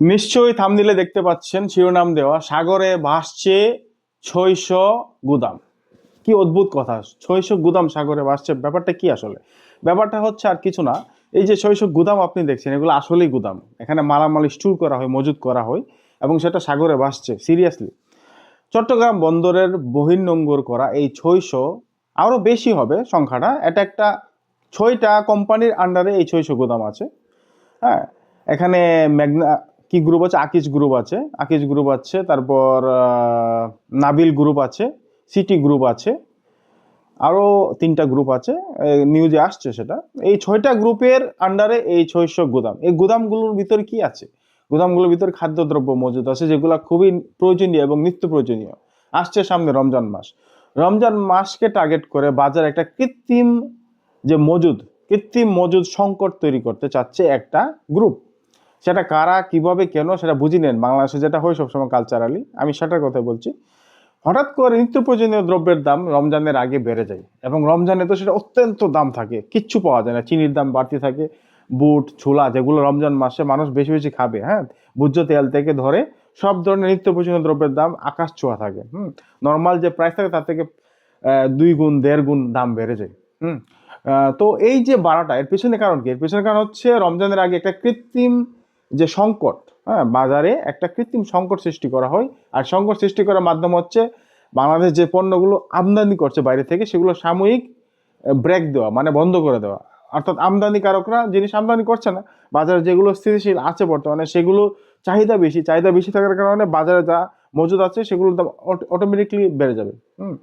নিশ্চয়ই থামনিলে দেখতে পাচ্ছেন শিরোনাম দেওয়া, সাগরে ভাসছে ছয়শো গুদাম। কি অদ্ভুত কথা, ছয়শো গুদাম সাগরে ভাসছে, ব্যাপারটা কি আসলে? ব্যাপারটা হচ্ছে আর কিছু না, এই যে ছয়শো গুদাম আপনি দেখছেন, এগুলো আসলেই গুদাম। এখানে মালামাল স্টোর করা হয়, মজুত করা হয়, এবং সেটা সাগরে ভাসছে সিরিয়াসলি চট্টগ্রাম বন্দরের বহির্নোঙ্গর করা এই ছয়শো আরও বেশি হবে সংখ্যাটা, এটা একটা ছয়টা কোম্পানির আন্ডারে এই ছয়শো গুদাম আছে। হ্যাঁ এখানে ম্যাগনা কি গ্রুপ আছে? আকিজ গ্রুপ আছে। আকিজ গ্রুপ আছে, তারপর নাবিল গ্রুপ আছে সিটি গ্রুপ আছে আরও তিনটা গ্রুপ আছে নিউজে আসছে সেটা। এই ছয়টা গ্রুপের আন্ডারে এই ছয়শো গুদাম। এই গুদামগুলোর ভিতরে কি আছে? গুদামগুলোর ভিতরে খাদ্যদ্রব্য মজুদ আছে, যেগুলো খুবই প্রয়োজনীয় এবং নিত্য প্রয়োজনীয়। আসছে সামনে রমজান মাস। রমজান মাসকে টার্গেট করে বাজারে একটা কৃত্রিম যে মজুদ, কৃত্রিম মজুদ সংকট তৈরি করতে চাচ্ছে একটা গ্রুপ সেটা কারা, কীভাবে, কেন, সেটা বুঝি নেন বাংলাদেশে যেটা হয় সবসময় কালচারালি আমি সেটার কথা বলছি। হঠাৎ করে নিত্য প্রয়োজনীয় দ্রব্যের দাম রমজানের আগে বেড়ে যায় এবং রমজানে তো সেটা অত্যন্ত দাম থাকে, কিচ্ছু পাওয়া যায় না। চিনির দাম বাড়তি থাকে, বুট, ছোলা যেগুলো রমজান মাসে মানুষ বেশি বেশি খাবে হ্যাঁ? ভোজ্য তেল থেকে ধরে সব ধরনের নিত্য প্রয়োজনীয় দ্রব্যের দাম আকাশ ছোঁয়া থাকে, হুম? নর্মাল যে প্রাইস থাকে তার থেকে দুই গুণ, দেড় গুণ দাম বেড়ে যায়, হুম? তো এই যে বাড়াটা, এর পেছনে কারণ কি? এর পেছনে কারণ হচ্ছে রমজানের আগে একটা কৃত্রিম যে সংকট হ্যাঁ বাজারে একটা কৃত্রিম সংকট সৃষ্টি করা হয়। আর সংকট সৃষ্টি করার মাধ্যম হচ্ছে বাংলাদেশ যে পণ্যগুলো আমদানি করছে বাইরে থেকে, সেগুলো সাময়িক ব্রেক দেওয়া মানে বন্ধ করে দেওয়া। অর্থাৎ আমদানিকারকরা জিনিস আমদানি করছে না, বাজারে যেগুলো স্থিতিশীল আছে বর্তমানে, সেগুলো চাহিদা বেশি। চাহিদা বেশি থাকার কারণে বাজারে যা মজুদ আছে, সেগুলোর দাম অটোমেটিকলি বেড়ে যাবে, হুম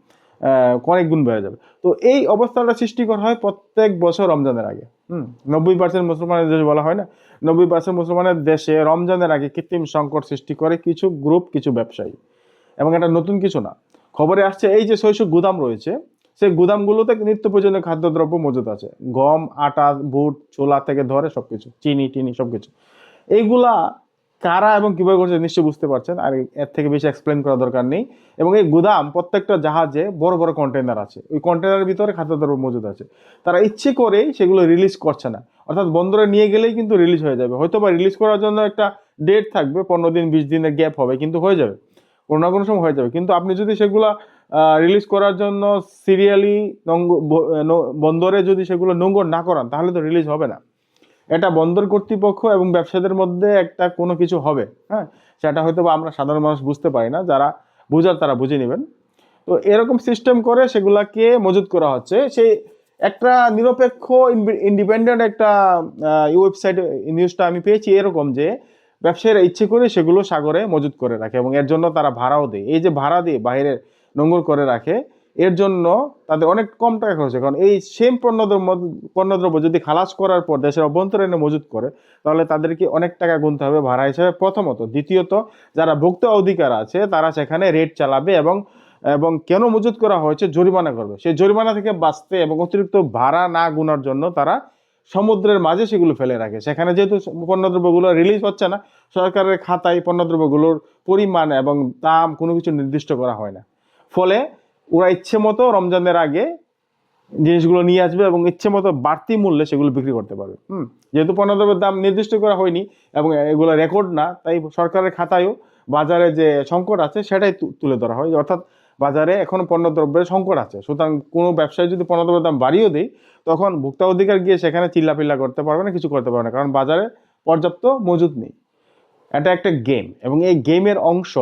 অনেক গুণ বেড়ে যাবে। তো এই অবস্থাটা সৃষ্টি করা হয় প্রত্যেক বছর রমজানের আগে। হুম, নব্বই পার্সেন্ট মুসলমানের দেশ বলা হয় না। নব্বই পার্সেন্ট মুসলমানের দেশে রমজানের আগে কৃত্রিম সংকট সৃষ্টি করে কিছু গ্রুপ কিছু ব্যবসায়ী। এবং এটা নতুন কিছু না। খবরে আসছে এই যে শৈশব গুদাম রয়েছে, সেই গুদামগুলোতে নিত্য প্রয়োজনীয় খাদ্যদ্রব্য মজুদ আছে। গম, আটা, বুট ছোলা থেকে ধরে সব কিছু চিনি, টিনি সব কিছু এইগুলা কারা এবং কীভাবে করছে নিশ্চয়ই বুঝতে পারছেন, আর এর থেকে বেশি এক্সপ্লেন করার দরকার নেই। এবং এই গুদাম প্রত্যেকটা জাহাজে বড় বড় কন্টেনার আছে। ওই কন্টেনারের ভিতরে খাদ্যদ্রব্য মজুদ আছে। তারা ইচ্ছে করেই সেগুলো রিলিজ করছে না। অর্থাৎ বন্দরে নিয়ে গেলেই কিন্তু রিলিজ হয়ে যাবে। হয়তো বা রিলিজ করার জন্য একটা ডেট থাকবে, পনেরো দিন, বিশ দিনের গ্যাপ হবে, কিন্তু হয়ে যাবে। কোনো না কোনো সময় হয়ে যাবে। কিন্তু আপনি যদি সেগুলো রিলিজ করার জন্য সিরিয়ালি বন্দরে যদি সেগুলো নোংর না করান, তাহলে তো রিলিজ হবে না। এটা বন্দর কর্তৃপক্ষ এবং ব্যবসায়ীদের মধ্যে একটা কোনো কিছু হবে হ্যাঁ? সেটা হয়তো আমরা সাধারণ মানুষ বুঝতে পারি না, যারা বুঝার তারা বুঝে নেবেন। তো এরকম সিস্টেম করে সেগুলাকে মজুত করা হচ্ছে। সেই একটা নিরপেক্ষ ইন্ডিপেন্ডেন্ট একটা ওয়েবসাইট নিউজটা আমি পেয়েছি এরকম যে, ব্যবসায়ীরা ইচ্ছে করে সেগুলো সাগরে মজুত করে রাখে এবং এর জন্য তারা ভাড়াও দেয়। এই যে ভাড়া দিয়ে বাইরে নোংর করে রাখে এর জন্য তাদের অনেক কম টাকা খরচ হয়। কারণ এই সেম পণ্যদ্রব্য পণ্যদ্রব্য যদি খালাস করার পর দেশের অভ্যন্তরীণে মজুত করে, তাহলে তাদেরকে অনেক টাকা গুনতে হবে ভাড়া হিসেবে প্রথমত। দ্বিতীয়ত, যারা ভোক্তা অধিকার আছে, তারা সেখানে রেট চালাবে এবং এবং কেন মজুত করা হয়েছে জরিমানা করবে। সেই জরিমানা থেকে বাঁচতে এবং অতিরিক্ত ভাড়া না গুনার জন্য তারা সমুদ্রের মাঝে সেগুলো ফেলে রাখে। সেখানে যেহেতু পণ্যদ্রব্যগুলো রিলিজ হচ্ছে না, সরকারের খাতায় পণ্যদ্রব্যগুলোর পরিমাণ এবং দাম কোনো কিছু নির্দিষ্ট করা হয় না। ফলে ওরা ইচ্ছে মতো রমজানের আগে জিনিসগুলো নিয়ে আসবে এবং ইচ্ছে মতো বাড়তি মূল্যে সেগুলো বিক্রি করতে পারবে। হুম, যেহেতু পণ্যদ্রব্যের দাম নির্দিষ্ট করা হয়নি এবং এগুলো রেকর্ড না, তাই সরকারের খাতায়ও বাজারে যে সংকট আছে সেটাই তুলে ধরা হয়। অর্থাৎ বাজারে এখন পণ্যদ্রব্যের সংকট আছে। সুতরাং কোনো ব্যবসায়ী যদি পণ্যদ্রব্যের দাম বাড়িয়েও দেয়, তখন ভোক্তা অধিকার গিয়ে সেখানে চিল্লাপিল্লা করতে পারবে না, কিছু করতে পারবে না, কারণ বাজারে পর্যাপ্ত মজুদ নেই। এটা একটা গেম এবং এই গেমের অংশ